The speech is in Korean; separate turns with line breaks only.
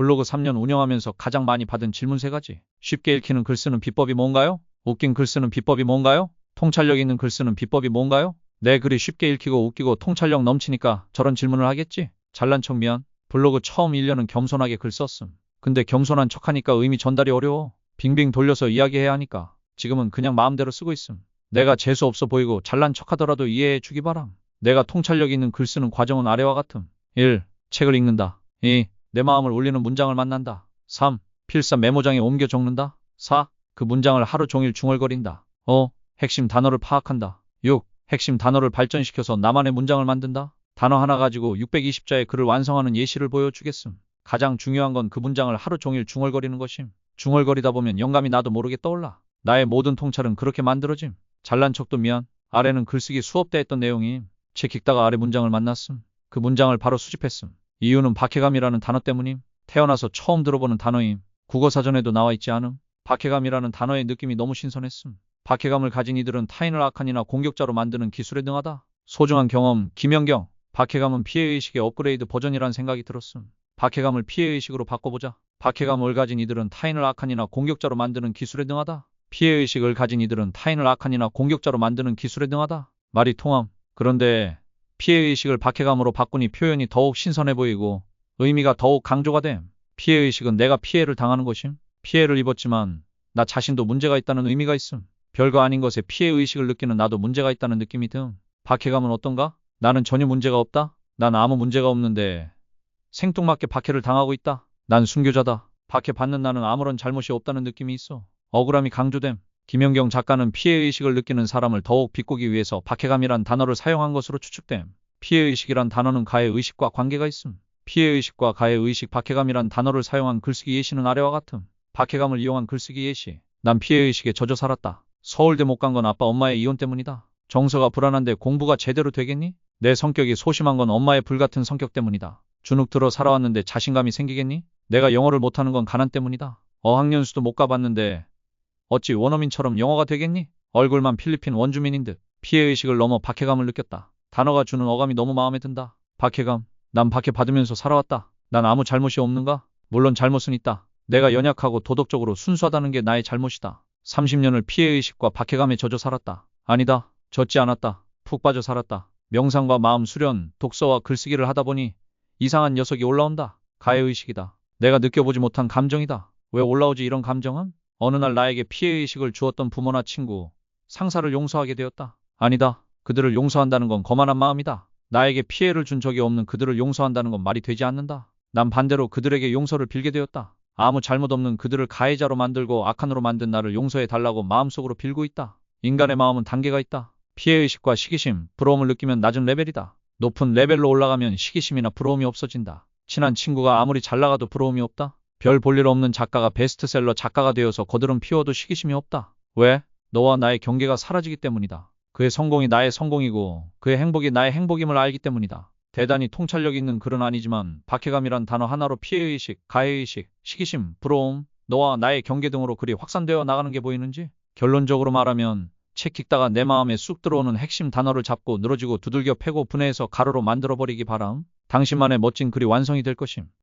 블로그 3년 운영하면서 가장 많이 받은 질문 세 가지. 쉽게 읽히는 글 쓰는 비법이 뭔가요? 웃긴 글 쓰는 비법이 뭔가요? 통찰력 있는 글 쓰는 비법이 뭔가요? 내 글이 쉽게 읽히고 웃기고 통찰력 넘치니까 저런 질문을 하겠지? 잘난 척 미안. 블로그 처음 1년은 겸손하게 글 썼음. 근데 겸손한 척하니까 의미 전달이 어려워. 빙빙 돌려서 이야기해야 하니까. 지금은 그냥 마음대로 쓰고 있음. 내가 재수 없어 보이고 잘난 척하더라도 이해해 주기 바람. 내가 통찰력 있는 글 쓰는 과정은 아래와 같음. 1. 책을 읽는다. 2. 내 마음을 울리는 문장을 만난다. 3. 필사 메모장에 옮겨 적는다. 4. 그 문장을 하루 종일 중얼거린다. 5. 핵심 단어를 파악한다. 6. 핵심 단어를 발전시켜서 나만의 문장을 만든다. 단어 하나 가지고 620자의 글을 완성하는 예시를 보여주겠음. 가장 중요한 건 그 문장을 하루 종일 중얼거리는 것임. 중얼거리다 보면 영감이 나도 모르게 떠올라. 나의 모든 통찰은 그렇게 만들어짐. 잘난 척도 미안. 아래는 글쓰기 수업 때 했던 내용임. 책 읽다가 아래 문장을 만났음. 그 문장을 바로 수집했음. 이유는 박해감이라는 단어 때문임. 태어나서 처음 들어보는 단어임. 국어사전에도 나와 있지 않음. 박해감이라는 단어의 느낌이 너무 신선했음. 박해감을 가진 이들은 타인을 악한이나 공격자로 만드는 기술에 능하다. 소중한 경험, 김연경. 박해감은 피해의식의 업그레이드 버전이란 생각이 들었음. 박해감을 피해의식으로 바꿔보자. 박해감을 가진 이들은 타인을 악한이나 공격자로 만드는 기술에 능하다. 피해의식을 가진 이들은 타인을 악한이나 공격자로 만드는 기술에 능하다. 말이 통함. 그런데 피해의식을 박해감으로 바꾸니 표현이 더욱 신선해 보이고 의미가 더욱 강조가 됨. 피해의식은 내가 피해를 당하는 것임. 피해를 입었지만 나 자신도 문제가 있다는 의미가 있음. 별거 아닌 것에 피해의식을 느끼는 나도 문제가 있다는 느낌이 듦. 박해감은 어떤가? 나는 전혀 문제가 없다. 난 아무 문제가 없는데 생뚱맞게 박해를 당하고 있다. 난 순교자다. 박해 받는 나는 아무런 잘못이 없다는 느낌이 있어. 억울함이 강조됨. 김연경 작가는 피해의식을 느끼는 사람을 더욱 비꼬기 위해서 박해감이란 단어를 사용한 것으로 추측됨. 피해의식이란 단어는 가해 의식과 관계가 있음. 피해의식과 가해 의식 박해감이란 단어를 사용한 글쓰기 예시는 아래와 같음. 박해감을 이용한 글쓰기 예시. 난 피해의식에 젖어 살았다. 서울대 못 간 건 아빠 엄마의 이혼 때문이다. 정서가 불안한데 공부가 제대로 되겠니? 내 성격이 소심한 건 엄마의 불같은 성격 때문이다. 주눅 들어 살아왔는데 자신감이 생기겠니? 내가 영어를 못하는 건 가난 때문이다. 어학연수도 못 가봤는데 어찌 원어민처럼 영어가 되겠니? 얼굴만 필리핀 원주민인 듯 피해의식을 넘어 박해감을 느꼈다. 단어가 주는 어감이 너무 마음에 든다. 박해감. 난 박해 받으면서 살아왔다. 난 아무 잘못이 없는가? 물론 잘못은 있다. 내가 연약하고 도덕적으로 순수하다는 게 나의 잘못이다. 30년을 피해의식과 박해감에 젖어 살았다. 아니다. 젖지 않았다. 푹 빠져 살았다. 명상과 마음 수련, 독서와 글쓰기를 하다 보니 이상한 녀석이 올라온다. 가해의식이다. 내가 느껴보지 못한 감정이다. 왜 올라오지 이런 감정은? 어느 날 나에게 피해의식을 주었던 부모나 친구, 상사를 용서하게 되었다. 아니다. 그들을 용서한다는 건 거만한 마음이다. 나에게 피해를 준 적이 없는 그들을 용서한다는 건 말이 되지 않는다. 난 반대로 그들에게 용서를 빌게 되었다. 아무 잘못 없는 그들을 가해자로 만들고 악한으로 만든 나를 용서해 달라고 마음속으로 빌고 있다. 인간의 마음은 단계가 있다. 피해의식과 시기심, 부러움을 느끼면 낮은 레벨이다. 높은 레벨로 올라가면 시기심이나 부러움이 없어진다. 친한 친구가 아무리 잘 나가도 부러움이 없다. 별 볼 일 없는 작가가 베스트셀러 작가가 되어서 거드름 피워도 시기심이 없다. 왜? 너와 나의 경계가 사라지기 때문이다. 그의 성공이 나의 성공이고 그의 행복이 나의 행복임을 알기 때문이다. 대단히 통찰력 있는 글은 아니지만 박해감이란 단어 하나로 피해의식, 가해의식, 시기심, 부러움, 너와 나의 경계 등으로 글이 확산되어 나가는 게 보이는지? 결론적으로 말하면 책 읽다가 내 마음에 쑥 들어오는 핵심 단어를 잡고 늘어지고 두들겨 패고 분해해서 가로로 만들어버리기 바람. 당신만의 멋진 글이 완성이 될 것임.